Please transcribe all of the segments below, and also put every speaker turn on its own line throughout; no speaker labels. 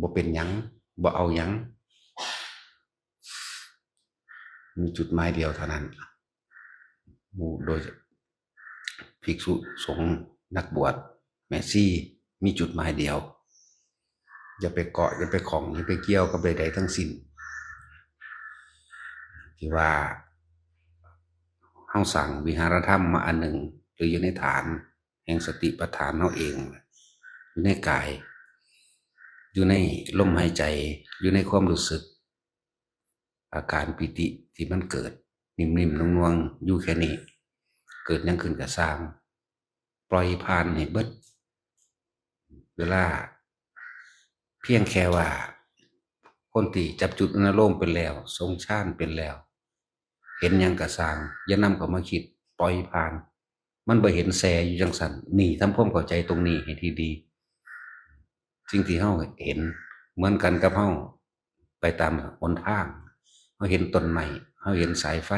บ่เป็นยังบ่เอายัง มีจุดหมายเดียวเท่านั้นหมู่โดยภิกษุสงฆ์นักบวชแม่ซี่มีจุดหมายเดียว อย่าไปเกาะอย่าไปของอย่าไปเกี่ยวกับใดๆทั้งสิ้นที่ว่าเฮาสั่งวิหารธรรมมาอันหนึ่งหรืออยู่ในฐาน แห่งสติปัฏฐานเฮาเองอยู่ในกาย อยู่ในลมหายใจ อยู่ในความรู้สึก อาการปิติที่มันเกิด นิ่มๆนวงๆอยู่แค่นี้ เกิดยังขึ้นกับสร้าง ปล่อยผ่านให้เบิด เวลา เพียงแค่ว่าคนที่จับจุดอนาโลมเป็นแล้ว ทรงชาติเป็นแล้ว เห็นยังกระสร้างอย่านำเข้ามาคิด ปล่อยผ่าน มันบ่เห็นแสอยู่จังสันนี่ทำความเข้าใจตรงนี้ให้ทีดี สิ่งที่เฮาเห็น เหมือนกันกับเฮาไปตามหนทางเฮาเห็นต้นไม้เฮาเห็นสายไฟ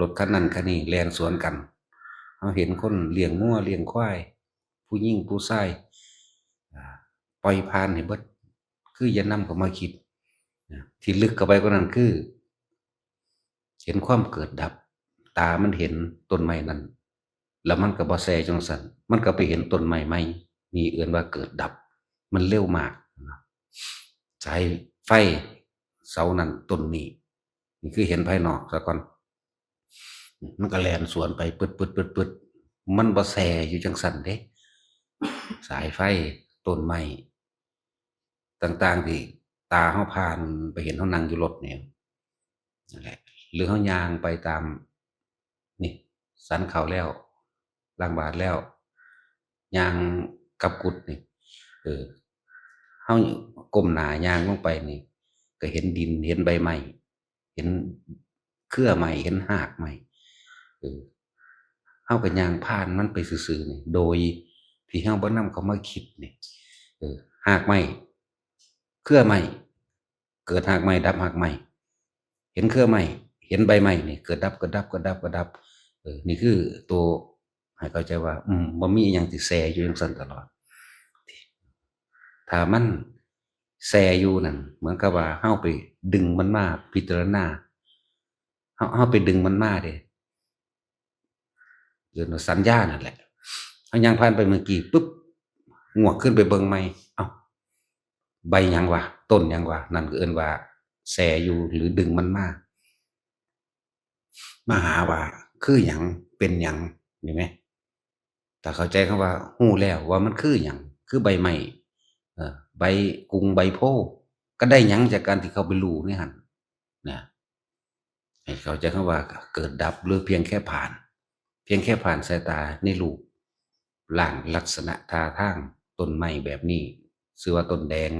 รถคันนั้นคันนี้แลนสวนกันเฮาเห็นคนเลี้ยงงัวเลี้ยงควาย ผู้หญิงผู้ชายอ่ปล่อยผ่านให้เบิดคืออย่านำเข้ามาคิดที่ลึกเข้าไปกว่านั้นคือ เห็นความเกิดดับ ตามันเห็นต้นไม้นั้นแล้วมันก็บ่แซจังสันมันก็ไปเห็นต้นไม้ใหม่มีเอื่นว่าเกิดดับ มันเร็วมากนะสายไฟเสานั้นต้นนี้นี่คือเห็นภายนอกซะก่อน มันก็แลนสวนไปปึดปึดปึดปึดมันบ่แซอยู่จังสันเด้ สายไฟต้นไม้ต่าง ๆ ที่ตาเฮาผ่านไปเห็นเฮานั่งอยู่รถเนี่ยนั่นแหละหรือเฮายางไปตาม นี่สันเขาแล้วล้างบาทแล้วยางกับกุดนี่เออ เฮาก้มหน้ายางลงไปนี่ ก็เห็นดินเห็นใบไม้เห็นเครือไม้เห็นหากไม้เออเฮาก็ยางผ่านมันไปซื่อๆนี่โดยที่เฮาบ่นำเขามาคิดนี่เออหากไม้เครือไม้เกิดหากไม้ดับหากไม้เห็นเครือไม้เห็นใบไม้นี่เกิดดับเกิดดับเกิดดับเกิดดับเออนี่คือตัวให้เข้าใจว่า อืมบ่มีอหยังที่แซ่อยู่จังซั่นตลอด ถ้ามันแซ่อยู่นั่นเหมือนกับว่าเฮาไปดึงมันมาพิจารณาเฮาเฮาไปดึงมันมาเด้เรียกว่าสัญญานั่นแหละเฮายังผ่านไปเมื่อกี้ปุ๊บงวกขึ้นไปเบิ่งใหม่เอ้าใบยังวะต้นยังวะนั่นก็เอินว่าแซ่อยู่หรือดึงมันมามาหาว่า คือหยังเป็นหยังนี่ไหมถ้าเข้าใจคำว่าฮู้แล้วว่ามันคือหยังคือใบไม่ ใบกุงใบโพก็ได้ยังจากการที่เขาไปรู้นี่หั่นนะให้เขาใจคำว่าเกิดดับหรือเพียงแค่ผ่าน เพียงแค่ผ่านสายตาในรูปร่างลักษณะท่าทางต้นไม้แบบนี้ชื่อว่าต้นแดง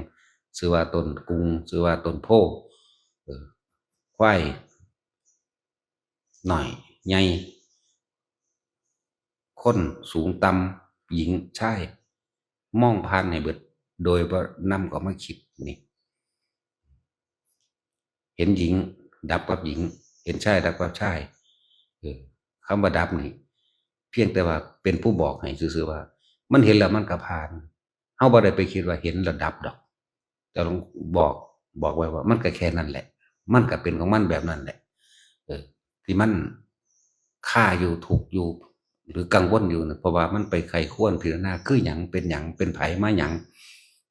ชื่อว่าต้นกุงชื่อว่าต้นโพอควายหน่อยใหญ่คนสูงต่ำหญิงชายมองผ่านให้เบิด โดยว่านำก็มาคิดนี่ เห็นหญิง ดับกับหญิง เห็นชายดับกับชายเออคำว่าดับนี่ เพียงแต่ว่าเป็นผู้บอกให้ซื่อๆว่า มันเห็นแล้วมันก็ผ่านเฮาบ่ได้ไปคิดว่าเห็นแล้วดับดอก แต่ลองบอกบอกไว้ว่า มันก็แค่นั้นแหละ มันก็เป็นของมันแบบนั้นแหละเออที่มันค่าอยู่ถูกอยู่ หรือกังวลอยู่นะเพราะว่ามันไปไขควรพิจารณาคือหยังเป็นหยังเป็นไผมาหยัง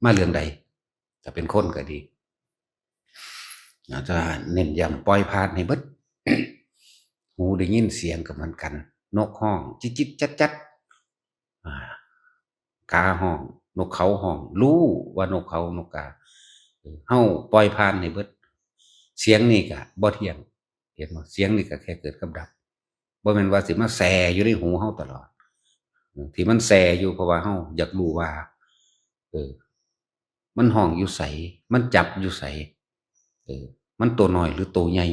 มาเรื่องใดถ้าเป็นคนก็ดีอาจะเน้นย้ำปล่อยผ่านให้เบิดหูได้ยินเสียงกับมันกัน นกห้อง จิจิจัดจัดกาห้อง นกเขาห้อง รู้ว่านกเขานกกาเออเฮาปล่อยผ่านให้เบิด เสียงนี่ก็บ่เที่ยง เห็นบ่เสียงนี่ก็แค่เกิดกับดับบ่แม่นว่าสิมาแสอยู่ในหูเฮาตลอด ที่มันแสอยู่เพราะว่าเฮาอยากรู้ว่า เออ มันห้องอยู่ใส มันจับอยู่ใสเออมันตัวน้อยหรือตัวใหญ่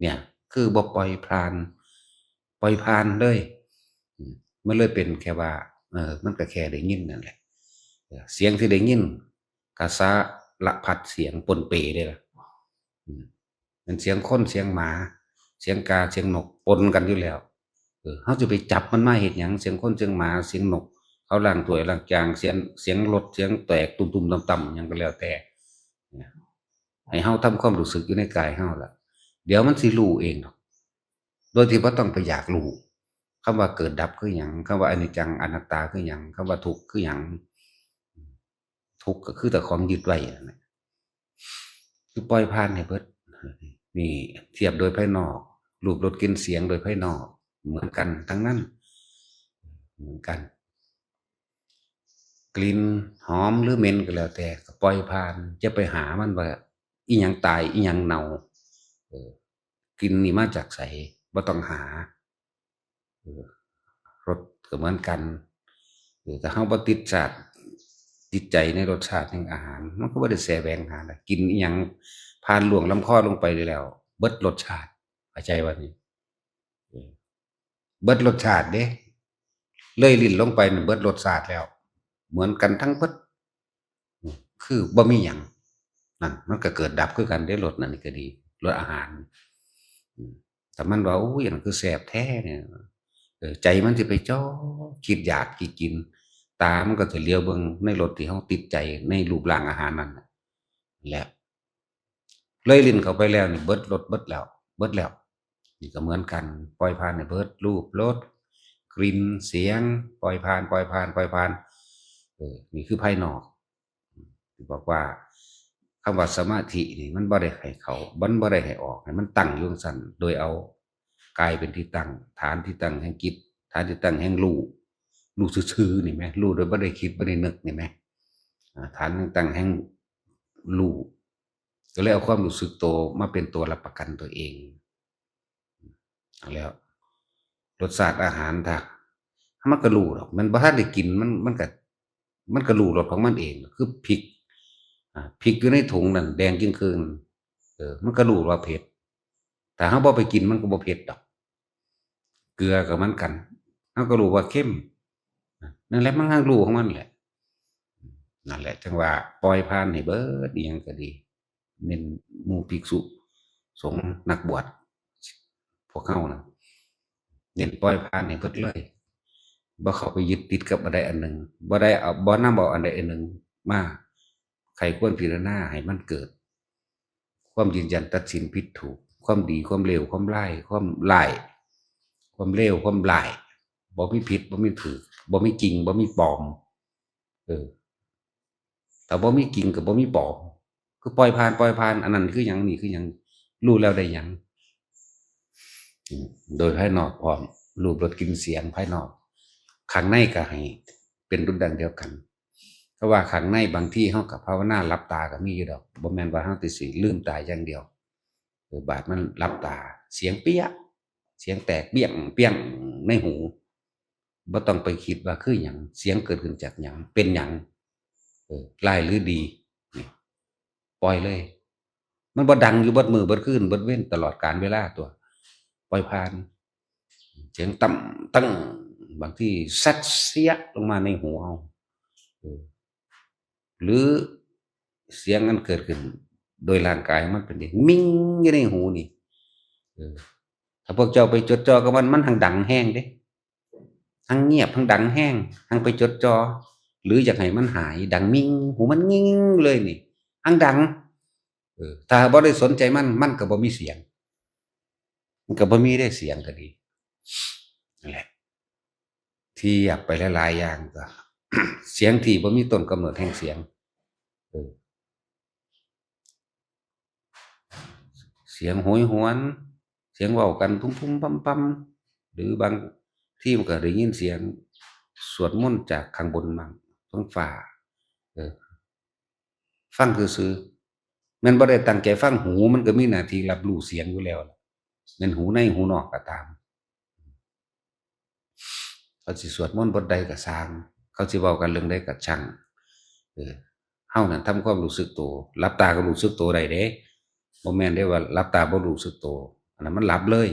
เนี่ย คือบ่ปล่อยผ่าน ปล่อยผ่านเลย มันเลยเป็นแค่ว่า เออ มันก็แค่ได้ยินนั่นแหละ เสียงที่ได้ยินกะสะละพัดเสียงปนเปได้ล่ะมเป็นเสียงคนเสียงหมา เสียงกาเสียงนกปนกันอยู่แล้ว เออเขาจะไปจับมันมาเห็นอย่างเสียงคนเสียงหมาเสียงนก เขาล้างถ้วยล้างจานเสียงเสียงรถเสียงแตกตุ่มๆต่ำๆหยังก็แล้วแต่ให้เฮาทำความรู้สึกอยู่ในกายเฮาล่ะ เดี๋ยวมันสิรู้เองดอกโดยที่บ่ต้องไปอยากรู้คำว่าเกิดดับคือหยังคำว่าอนิจจังอนัตตาคือหยังคำว่าทุกข์คือหยังทุกข์ก็คือแต่ของยึดไว้นะคือปล่อยผ่านให้เบิดนี่เทียบโดยภายนอกรูปรสกินเสียงโดยภายนอก เหมือนกันทั้งนั้น เหมือนกัน กลิ่นหอมหรือเหม็นก็แล้วแต่ก็ปล่อยผ่านจะไปหามันว่าอีหยังตายอีหยังเน่าเออกลินนี่มาจากไสบ่ต้องหารสก็เหมือนกันเออแต่เฮาบ่ติดชาติติดใจในรสชาติแห่งอาหาร มันก็บ่ได้แสวงหาได้กินอีหยังผ่านหลวงลำคอลงไปแล้ว เบิดรสชาติเข้าใจว่านี่เบิดรสชาติเด้เลยลิ้นลงไปนี่เบิดรสชาติแล้ว เหมือนกันทั้งเบิดคือบ่มีหยังนั่นมันก็เกิดดับคือกันได้รสนั่นก็ดีรสอาหาร แต่มันว่าโอ้ยอันนนคือแสบแท้เนี่ยใจมันสิไปจ้อคิดอยากกินกิน ตามันก็จะเลี้ยวเบิ่งในรสที่เฮาติดใจในรูปร่างอาหารนั้นแหละเลยลิ้นเข้าไปแล้วนี่เบิดรสเบิดแล้ว เบิดแล้วนี่ก็เหมือนกัน ปล่อยผ่านในเบิดรูปรสกลิ่นเสียง ปล่อยผ่าน ปล่อยผ่าน ปล่อยผ่าน เออนี่คือภายนอกบอกว่าคำว่าสมาธินี่มันบ่ได้ให้เขาบันบ่ได้ให้ออกให้มันตั้งอยู่จั่งซั่นโดยเอากายเป็นที่ตั้ง ฐานที่ตั้งแห่งจิตฐานที่ตั้งแห่งรู้รู้ซื่อๆนี่แหมรู้โดยบ่ได้คิดบ่ได้นึกนี่แหมฐานที่ตั้งแห่งรู้ก็เลยเอาความรู้สึกตัวมาเป็นตัวรับประกันตัวเองแล้วรสชาติอาหารถ้ามันก็รู้หรอกมันบ่ทันได้กินมันมันก็ มันก็รู้รสของมันเอง คือพริกพริกอยู่ในถุงนั่นแดงจึงคืนเออ มันก็รู้ว่าเผ็ดแต่เฮาบ่ไปกินมันก็บ่เผ็ดดอก เกลือก็เหมือนกันเฮาก็รู้ว่าเค็มนั่นแหละมันก็รู้ของมันแหละนั่นแหละ จังว่าปล่อยผ่านให้เบิดอียังก็ดีเน้นมูภิกษุสงนักบวชพวกเขานะเน้นปล่อยผ่านให้เบิดเลย บ่เข้าไปยึดติดกับอะไรอันหนึ่งบ่ได้เอาบ่นำเอาอันใดอันหนึ่งมาใครควรพิจารณาให้มันเกิด ความยืนยันตัดสินผิดถูก ความดีความเลวความร้ายความร้ายความเลวความร้ายบ่มีผิดบ่มีถูกบ่มีจริงบ่มีปลอม เออแต่บ่มีจริงกับบ่มีปลอมคือปล่อยผ่านปล่อยผ่านอันนั้นคือหยังนี่คือหยังรู้แล้วได้ยังโดยภายนอกพร้อมรูปรสกินเสียงภายนอก ข้างในก็ให้เป็นรุ่นดังเดียวกันเพราะว่าข้างในบางที่เฮากับภาวนาหลับตาก็มีอยู่ดอกบ่แม่นว่าเฮาติสิลืมตาอย่างเดียวเออบาดมันหลับตา เสียงเปี้ยเสียงแตกเปี้ยงเปี้ยงในหูบ่ต้องไปคิดว่าคือหยังเสียงเกิดขึ้นจากหยังเป็นหยังเออร้ายหรือดีปล่อยเลย มันบ่ดังอยู่บดมือบิดคืนบดเว้นตลอดกาลเวลาตัว ปล่อยผ่าน เสียงต่ำตั้ง บางที่ซัดเสียลงมาในหูเอาหรือเสียงนั้นเกิดขึ้น โดยร่างกายมันเป็นเด็กมิ่งอยู่ในหูนี่ถ้าพวกเจ้าไปจดจ่อกับมันมันทางดังแห้งเด้ทั้งเงียบทั้งดังแห้งทั้งไปจดจ่อหรืออยากให้มันหาย ดังมิ่งหูมันงิ่งเลยนี่ทั้งดังถ้าบ่ได้สนใจมันมันก็บ่มีเสียง มันก็บ่มีได้เสียงก็ดีนั่นแหละ ที่อยากไปหลายๆอย่างก็เสียงที่บ่มีต้นกำเนิดแห่งเสียงเสียงโหยหวน เสียงเว้ากันพุ่มพุ่มปั๊มปั๊มหรือบางที่มันก็ได้ยินเสียงสวดมนต์จากข้างบนมั่งท้องฟ้าเออฟังซื่อมันบ่ได้ตั้งใจฟังหูมันก็มีหน้าที่รับรู้เสียงอยู่แล้วม่นหูในหูนอกก็ตาม เขาสิสวดมนต์บทใดก็สร้าง เขาสิเว้ากันเรื่องใดก็ช่างเออเฮานั่นทำความรู้สึกตัวหลับตาก็รู้สึกตัวได้เด้บ่แม่นได้ว่าหลับตาบ่รู้สึกตัวอันนั้นมันหลับเลย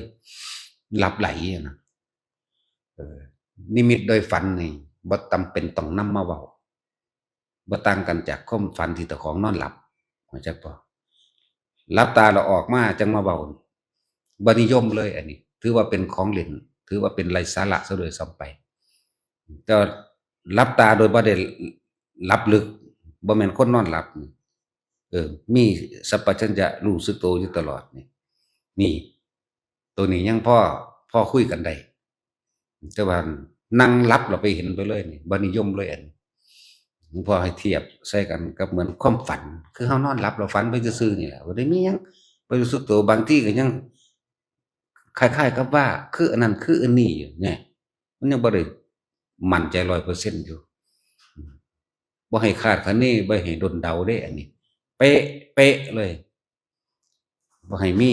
หลับไหลอะนะเออนิมิตโดยฝันนี่บ่จำเป็นต้องนำมาเว้าบ่ต่างกันจากความฝันที่เจ้าของนอนหลับเข้าใจบ่หลับตาแล้วออกมาจังมาเว้าบ่นิยมเลยอันนี้ ถือว่าเป็นของเล่น ถือว่าเป็นไรสาระซะโดยซ้ำไป แต่หลับตาโดยบ่ได้หลับลึกบ่แม่นคนนอนหลับ เออ มีสัพพัญญะรู้สึกตัวอยู่ตลอดนี่นี่ ตัวนี้ยังพ่อพ่อคุยกันได้แต่ว่านั่งหลับเราไปเห็นไปเลยนี่บนิยมเลยอันหลวงพ่อให้เทียบใส่กันกับเหมือนความฝัน คือเฮานอนหลับเราฝันไปซื่อๆนี่แหละบ่ได้มียังไปรู้สึกตัวบางที่ก็ยังคล้ายๆกับว่า คืออันนั้นคืออันนี้อยู่เนี่ยมันยังบ่ได้ มั่นใจร้อยเปอร์เซ็นต์อยู่บ่ให้คาดคะเน่บ่ให้ดนเดาได้อันนี้ เป๊ะเป๊ะเลยบ่ให้มี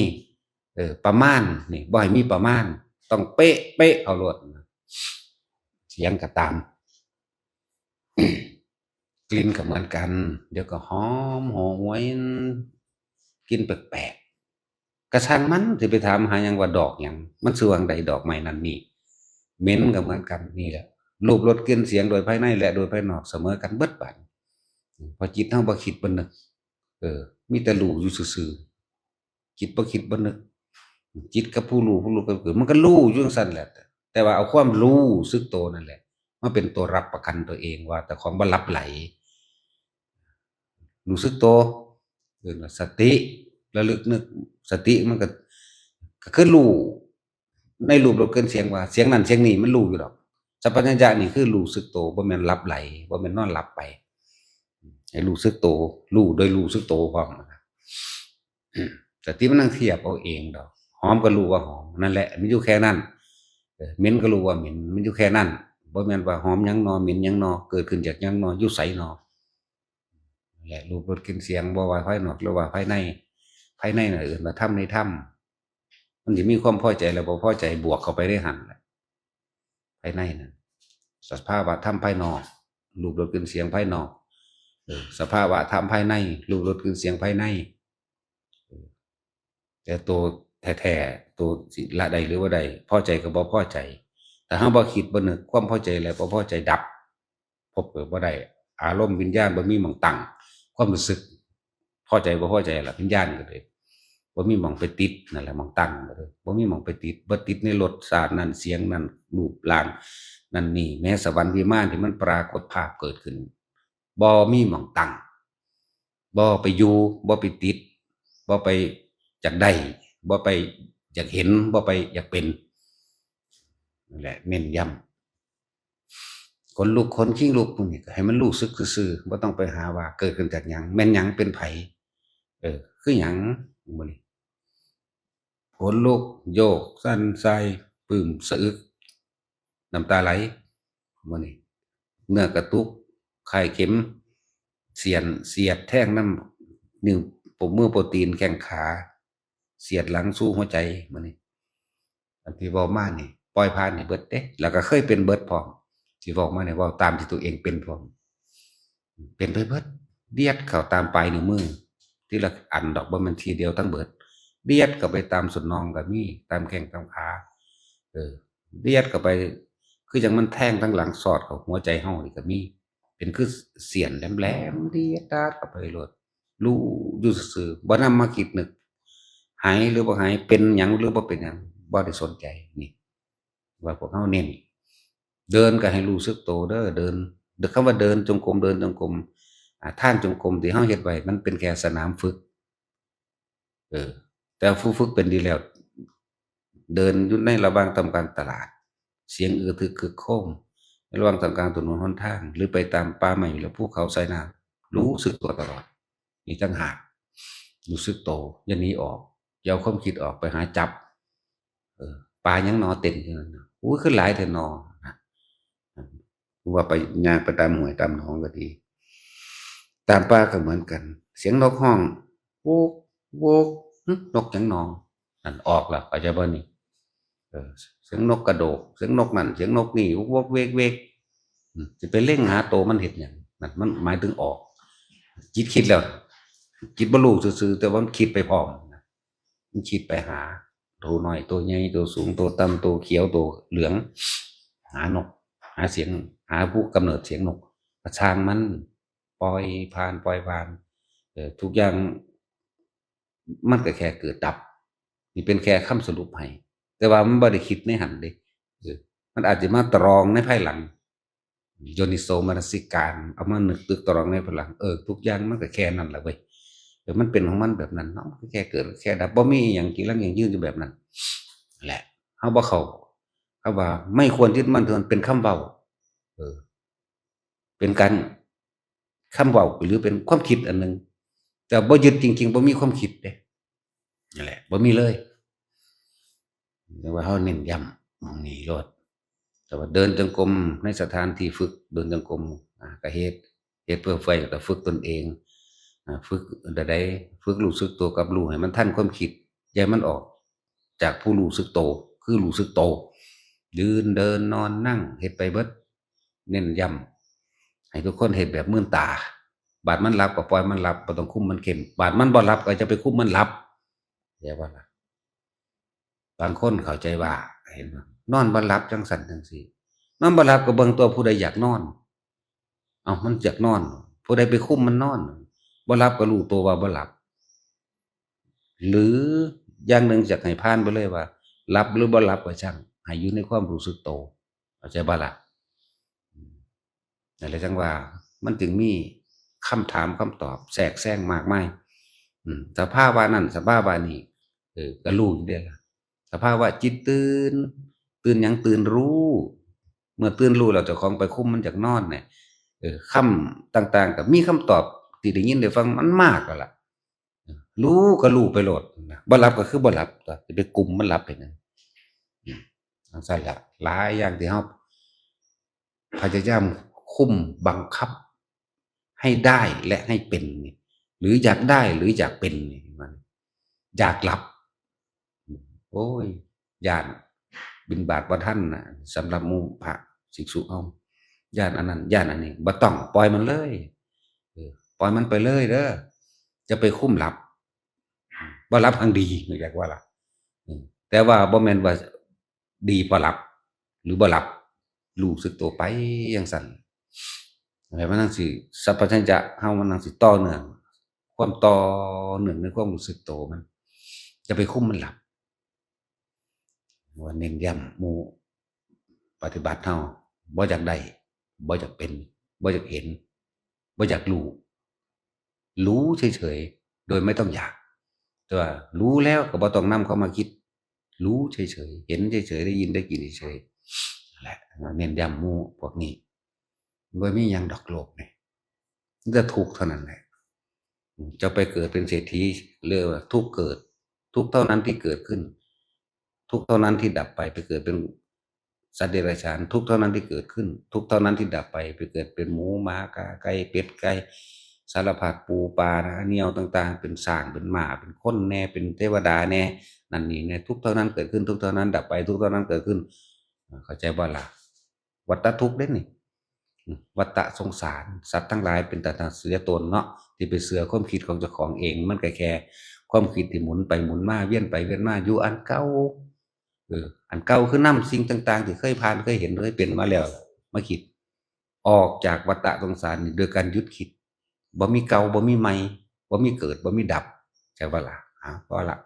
เออ ประมาณนี่บ่ให้มีประมาณ ต้องเป๊ะเป๊ะเอาโลดเสียงก็ตามกลิ่นก็เหมือนกัน เดี๋ยวก็หอมหอมหวยกินแปลกๆกระชังมันสิไปถามหายังว่าดอกหยังมันสว่างใดดอกไม้นั่นนี่เหม็นก็เหมือนกันนี่แหละ รูปรสกลิ่นเสียงโดยภายในและโดยภายนอกเสมอกันเบิดบานพอจิตเฮาบ่คิดบ่นึก เออ มีแต่รู้อยู่ซื่อจิตบ่คิดบ่นึก จิตกับผู้รู้ผู้รู้ก็คือมันก็รู้อยู่จังซั่นแหละ แต่ว่าเอาความรู้สึกโตนั่นแหละมาเป็นตัวรับประกันตัวเองว่า แต่ของบ่ลับไหลรู้สึกโตัวเรียกว่าสติระลึกนึกสติมันก็ก็คือรู้ในรูปรสเกินเสียงว่า เสียงนั้นเสียงนี้มันรู้อยู่ดอก สัพพัญญะนี่คือรู้สึกโตบ่แม่นหลับไหลบ่แม่นนอนหลับไปให้รู้สึกโตรู้โดยรู้สึกโตพร้อมนะครับสติมันนั่งเทียบเอาเองดอกหอมก็รู้ว่าหอมนั่นแหละมันอยู่แค่นั้นเหม็นก็รู้ว่าเหม็นมันอยู่แค่นั้นบ่แม่นว่าหอมยังนอเหม็นยังนอเกิดขึ้นจากยังนออยู่ไสนอแหละรูปรสกินเสียงบ่ว่าภายนอกหรือว่าภายในภายในน่ะเอื่นว่าถ้ำในถ้ำมันสิมีความพอใจแล้วบ่พอใจบวกเข้าไปได้หันแหละ ภายในนั่นสภาวะถ้ำภายนอกรูปรสกลิ่นเสียงภายนอกสภาวะถ้ำภายในรูปรสกลิ่นเสียงภายในแต่ตัวแท้ๆตัวสิละใดหรือว่าใดพอใจกับบ่พอใจ แต่ถ้าบ่คิดบ่นึกความพอใจแล้วบ่พอใจดับ พบเกิดบ่ได้อารมณ์วิญญาณบ่มีหม่องตั้งความรู้สึก พอใจบ่พอใจละวิญญาณก็เลย บ่มีหมองไปติดนั่นแหละหมองตั้งเลยบ่มีหมองไปติดบ่ติดในรสชาตินั้นเสียงนั้นรูปร่างนั่นนี่แม้สวรรค์วิมานที่มันปรากฏภาพเกิดขึ้นบ่มีหมองตั้งบ่ไปอยู่บ่ไปติดบ่ไปอยากได้บ่ไปอยากเห็นบ่ไปอยากเป็นนั่นแหละเน้นย้ำคนลุกคนขี้ลุกพวกนี้ให้มันรู้สึกซื่อๆบ่ต้องไปหาว่าเกิดขึ้นจากหยังแม่นหยังเป็นไผเออ คือหยังมื้อนี้ ขนลุกโยก สั่นไส้ปื้มสะอึกน้ำตาไหลมื้อนี้เนื้อกระตุกไข้เข็ม เสียนเสียดแท่งน้ำนิ้วปมมือโปรตีนแข้งขา เสียดหลังสู้หัวใจมื้อนี้อันที่เว้ามานี่ปล่อยผ่านนี่เบิดเด้แล้วก็เคยเป็นเบิดพร้อมที่บอกมาเนี่ยว่าตามที่ตัวเองเป็นพร้อมเป็นไปเบิดเดียดเข้าตามไปลายนิ้วมือที่ละอันดอกบ่มันทีเดียวทั้งเบิด เดียดเข้าไปตามสุดนองก็มีตามแข้งตามขาเออเดียดเข้าไปคือจังมันแทงทั้งหลังสอดเข้าหัวใจเฮานี่ก็มี เป็นคือเสียนแหลมๆเดียดดาดเข้าไปโลดรู้อยู่ซื่อบ่นำมาคิดนึกหายหรือบ่หายเป็นหยังหรือบ่เป็นหยังบ่ได้สนใจนี่ว่าพวกเฮาเน้นเดินก็ให้รู้สึกโตเด้อเดินเด็กคำว่าเดินจงกรมเดินจงกรมอ่าทางจงกรมที่เฮาเฮ็ดไว้มันเป็นแค่สนามฝึก เออ แต่ผู้ฝึกเป็นดีแล้ว เดินยู่ในระว่างทำการตลาด เสียงอือทึกคึกโคมในระว่างทำการถนนหนทาง หรือไปตามป่าไม้หรือภูเขาไสนารู้สึกตัวตลอดนี่จังหากรู้สึกโตย่าหนีออกยาเอาความคิดออกไปหาจับ เออปลายังนอเต็มอยู่นั่นน่ะอุ้ขึ้นหลายเถอะนอนะว่าไปย่างไปตามหวยตามหนองก็ดี ตามป่าก็เหมือนกัน เสียงนกห้องโวกโวก นกจังนองนั่นออกแล้วเข้าใจบ่นี่เสียงนกกระโดกเสียงนกนั่นเสียงนกนี่วกวกเวกเวกจะไปเล่งหาโตมันเห็นอย่างนั่นมันหมายถึงออกจิตคิดแล้วจิตบรรลุซื่อๆแต่ว่ามันคิดไปพร้อมมันคิดไปหาตัวน้อยตัวใหญ่ตัวสูงตัวต่ำตัวเขียวตัวเหลือง หานก หาเสียง หาผู้กำเนิดเสียงนกประชางมันปล่อยผ่านปล่อยผ่านเออทุกอย่าง มันก็แค่เกิดดับ นี่เป็นแค่คำสรุปให้แต่ว่ามันบ่ได้คิดในหันเด้เออมันอาจจะมาตรองในภายหลังโยนิโสมนสิการเอามานึกตึกตรองในพลังเออทุกอย่างมันก็แค่นั้นแหละเว้ยเดี๋ยวมันเป็นของมันแบบนั้นเนาะแค่เกิดแค่ดับบ่มีอย่างกี่ลังอย่างยืนอยู่แบบนั้น แหละเฮาบ่เขาเขาว่า ไม่ควรยึดมั่นถือนเป็นคำเว้าเออ เป็นการคำเว้าหรือเป็นความคิดอันหนึ่ง แต่บ่ยึดจริงๆบ่มีความคิดเด้นั่นแหละบ่มีเลยแต่ว่าเฮาเน้นย้ำหมองนี้โลดแต่ว่าเดินจงกรมในสถานที่ฝึกเดินจงกรมอ่าก็เฮ็ดเฮ็ดเพื่อไฟแต่ฝึกตนเองอ่าฝึกใดๆฝึกรู้สึกตัวกับรู้ให้มันทันความคิดอย่าให้มันออก จากผู้รู้สึกโต คือรู้สึกโตยืนเดินนอนนั่งเฮ็ดไปเบิดเน้นย้ำให้ทุกคนเห็นแบบมื่นตา บาดมันรับก็ปล่อยมันรับบ่ต้องคุ้มมันเข้มบาดมันบ่รับก็จะไปคุ้มมันรับเรียกว่าล่ะบางคนเข้าใจว่าเห็นบ่นอนบ่หลับจังสันจังซี่นอนบ่หลับก็เบิ่งตัวผู้ใดอยากนอน เอามันอยากนอน ผู้ใดไปคุ้มมันนอนบ่หลับก็รู้ตัวว่าบ่หลับหรืออย่างหนึ่งจะให้ผ่านไปเลยว่าหลับหรือบ่หลับก็ช่างให้อยู่ในความรู้สึกโตเข้าใจบ่ล่ะนั่นแหละจังว่า มันถึงมี คำถามคำตอบแทรกแซงมากมายอืมสภาพว่านั่นสภาพว่านี่เออก็รู้อยู่เด้อล่ะสภาพว่าจิตตื่น ตื่นยังตื่นรู้ เมื่อตื่นรู้เราจะของไปคุ้มมันจากนอนเนี่ยเออคำต่างๆกับมีคำตอบที่ได้ยินได้ฟังมันมากแล้วล่ะรู้ก็รู้ไปโหลดบ่หลับก็คือบ่หลับตัวจะไปกลุ่มมันหลับไปนั่นอืมอันสั่นละหลายอย่างที่เฮาพยายามคุ้มบังคับ ให้ได้และให้เป็นนี่หรืออยากได้หรืออยากเป็นนี่มันอยากหลับ โอ้ยย่านบินบาทว่าท่านนะสำหรับมูพระสิกษุเอาย่านอันนั้นย่านอันนี้บ่ต้องปล่อยมันเลยปล่อยมันไปเลยเด้อจะไปคุ้มหลับบ่หลับทางดีอยากว่าล่ะแต่ว่าบ่แมนว่าดีบ่หลับ หรือบ่หลับรู้สึกตัวไปย่างสั่น ให้มันนั่งสิสัพพัญญะเฮามันนั่งสิต่อเนื่องความต่อเนื่องในความรู้สึกตัวมัน จะไปคุ้มมันหลับว่าเน้นย้ำมูปฏิบัติเฮาบ่อยากได้บ่อยากเป็นบ่อยากเห็นบ่อยากรู้รู้เฉยๆโดยไม่ต้องอยากแต่ว่ารู้แล้วก็บ่ต้องนำเข้ามาคิด รู้เฉยๆเห็นเฉยๆได้ยินได้กินเฉยๆนั่นแหละเน้นย้ำมูพวกนี้ บ่มีหยังดอกโลกนี่มันจะทุกเท่านั้นแหละจะไปเกิดเป็นเศรษฐีเรียกว่าทุกเกิด ทุกเท่านั้นที่เกิดขึ้น ทุกเท่านั้นที่ดับไปไปเกิดเป็นสัตว์เดรัจฉานทุกเท่านั้นที่เกิดขึ้น ทุกเท่านั้นที่ดับไปไปเกิดเป็นหมูหมากาไก่เป็ดไก่สารพัดปูปลานะเนียวต่างๆ เป็นสร้างเป็นหมาเป็นคนแน่เป็นเทวดาแน่นั่นนี่แน่ทุกเท่านั้นเกิดขึ้น ทุกเท่านั้นดับไป ทุกเท่านั้นเกิดขึ้น เข้าใจบ่ล่ะวัฏทุกข์เด้นี่ วัตตะสงสาร สัตว์ทั้งหลายเป็นแต่ทาเสือตนเนาะที่ไปเสือความคิดของเจ้าของเอง มันแก่แค่ความคิดที่หมุนไปหมุนมาเวียนไปเวียนมาอยู่อันเก่าเอออันเก่าคือน้ำสิ่งต่างๆ ที่เคยผ่านเคยเห็นเคยเปลี่ยนมาแล้ว มาคิด ออกจากวัตตะสงสารโดยการยุดคิดบ่มีเก่าบ่มีใหม่บ่มีเกิดบ่มีดับใช่ปะล่ะอะก็ละ